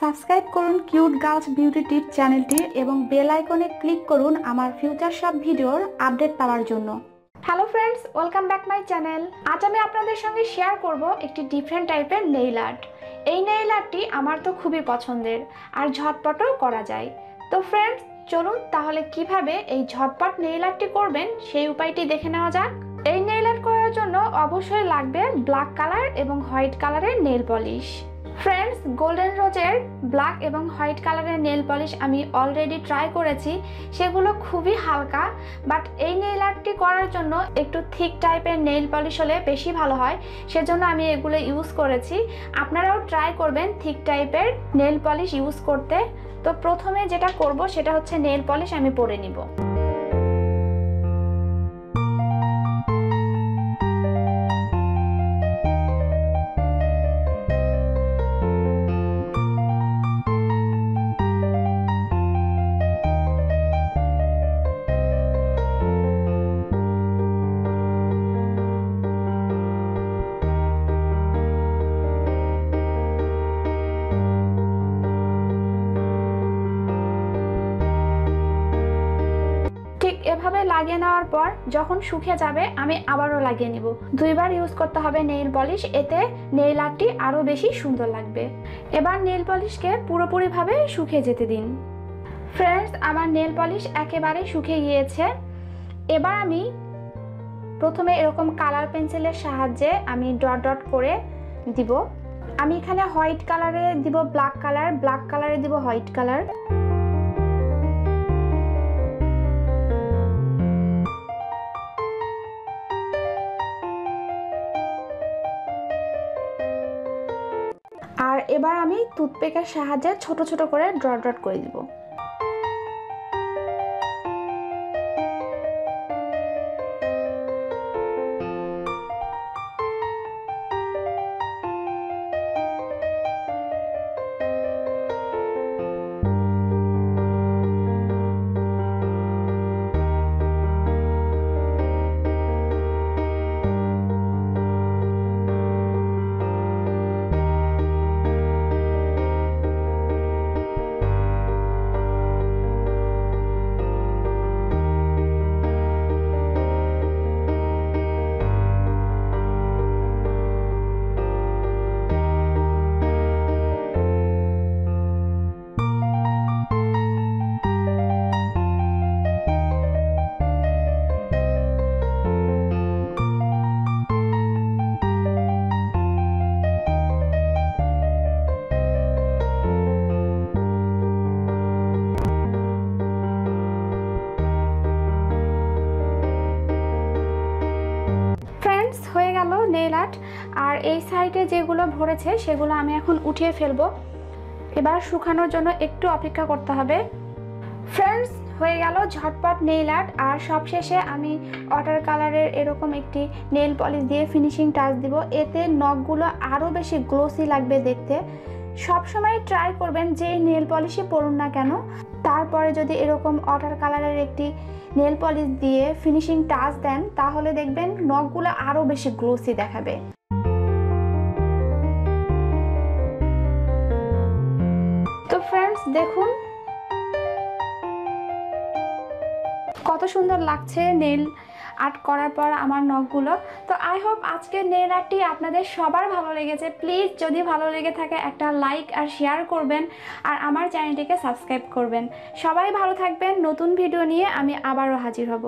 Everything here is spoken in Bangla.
সাবস্ক্রাইব করুন কিউট গার্লস বিউটি টিপ চ্যানেলটি এবং বেল আইকনে ক্লিক করুন আমার ফিউচার সব ভিডিওর আপডেট পাওয়ার জন্য। Hello friends welcome back my channel আজ আমি আপনাদের সঙ্গে শেয়ার করব একটি ডিফারেন্ট টাইপের নেইল আর্ট এই নেইল আর্টটি আমার তো খুবই পছন্দের, আর ঝটপটও করা যায়। তো ফ্রেন্ডস চলুন তাহলে কীভাবে এই ঝটপট নেইল আর্টটি করবেন সেই উপায়টি দেখে নেওয়া যাক। এই নেইল আর্ট করার জন্য অবশ্যই লাগবে ব্ল্যাক কালার এবং হোয়াইট কালারের নেল পলিশ ফ্রেন্ডস গোল্ডেন রোজের ব্ল্যাক এবং হোয়াইট কালারের নেল পলিশ আমি অলরেডি ট্রাই করেছি। সেগুলো খুবই হালকা বাট এই নেইল আর্টটি করার জন্য একটু থিক টাইপের নেইল পলিশ হলে বেশি ভালো হয়। সেজন্য আমি এগুলো ইউজ করেছি। আপনারাও ট্রাই করবেন থিক টাইপের নেল পলিশ ইউজ করতে। তো প্রথমে যেটা করব, সেটা হচ্ছে নেল পলিশ আমি পরে নিব। এভাবে লাগিয়ে নেওয়ার পর যখন শুকিয়ে যাবে, আমি আবারও লাগিয়ে নিব। দুইবার ইউজ করতে হবে নেইল পলিশ এতে নেইল আর্টটি আরও বেশি সুন্দর লাগবে। এবার নেইল পলিশকে পুরোপুরিভাবে শুকিয়ে যেতে দিন। ফ্রেন্ডস আমার নেল পলিশ একেবারে শুকিয়ে গিয়েছে। এবার আমি প্রথমে এরকম কালার পেন্সিলের সাহায্যে আমি ডট ডট করে দিব। আমি এখানে হোয়াইট কালারে দিব ব্ল্যাক কালার ব্ল্যাক কালারে দিব হোয়াইট কালার এবার আমি টুথপেকের সাহায্যে ছোট ছোট করে ড্রট ড্রট করে দিব। গেল নেল আর্ট। আর এই সাইডে যেগুলো ভরেছে, সেগুলো আমি এখন উঠিয়ে ফেলব। এবার শুকানোর জন্য একটু অপেক্ষা করতে হবে। ফ্রেন্ডস, হয়ে গেল ঝটপট নেইল আর্ট। আর সবশেষে আমি ওয়াটার কালারের এরকম একটি নেল পলিশ দিয়ে ফিনিশিং টাচ দিব। এতে নখগুলো আরও বেশি গ্লোসি লাগবে দেখতে। সবসময় ট্রাই করবেন যে নেল পলিশই পড়ুন না কেন। তারপরে যদি এরকম ওয়াটার কালারের একটি নেল পলিশ দিয়ে ফিনিশিং টাচ দেন, তাহলে দেখবেন নখগুলো আরও বেশি গ্লোসি দেখাবে। তো ফ্রেন্ডস দেখুন কত সুন্দর লাগছে নেল আর্ট করার পর আমার নখগুলো। তো আই হোপ আজকের নেল আর্টটি আপনাদের সবার ভালো লেগেছে। প্লিজ যদি ভালো লেগে থাকে একটা লাইক আর শেয়ার করবেন আর আমার চ্যানেলটিকে সাবস্ক্রাইব করবেন। সবাই ভালো থাকবেন। নতুন ভিডিও নিয়ে আমি আবারও হাজির হব।